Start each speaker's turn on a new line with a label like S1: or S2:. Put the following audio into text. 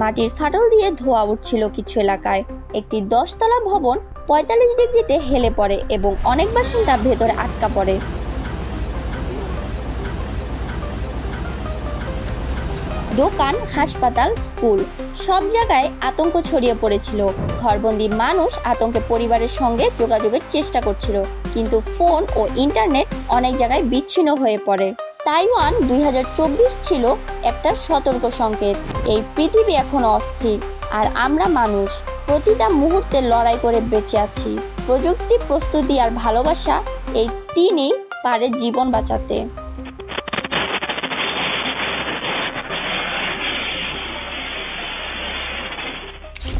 S1: মাটির ফাটল দিয়ে ধোয়া উঠছিল কিছু এলাকায়। একটি দশতলা ভবন পঁয়তাল্লিশ ডিগ্রিতে হেলে পড়ে এবং অনেক বাসিন্দা ভেতরে আটকা পড়ে। দোকান, হাসপাতাল, স্কুল সব জায়গায় আতঙ্ক ছড়িয়ে পড়েছিল। ঘরবন্দি মানুষ আতঙ্কে পরিবারের সঙ্গে যোগাযোগের চেষ্টা করছিল, কিন্তু ফোন ও ইন্টারনেট অনেক জায়গায় বিচ্ছিন্ন হয়ে পড়ে। তাইওয়ান দুই হাজার চব্বিশ ছিল একটা সতর্ক সংকেত। এই পৃথিবী এখন অস্থির, আর আমরা মানুষ। প্রতিটা মুহূর্তে লড়াই করে বেঁচে আছি। প্রযুক্তি, প্রস্তুতি আর ভালোবাসা এই তিনই পারে জীবন বাঁচাতে।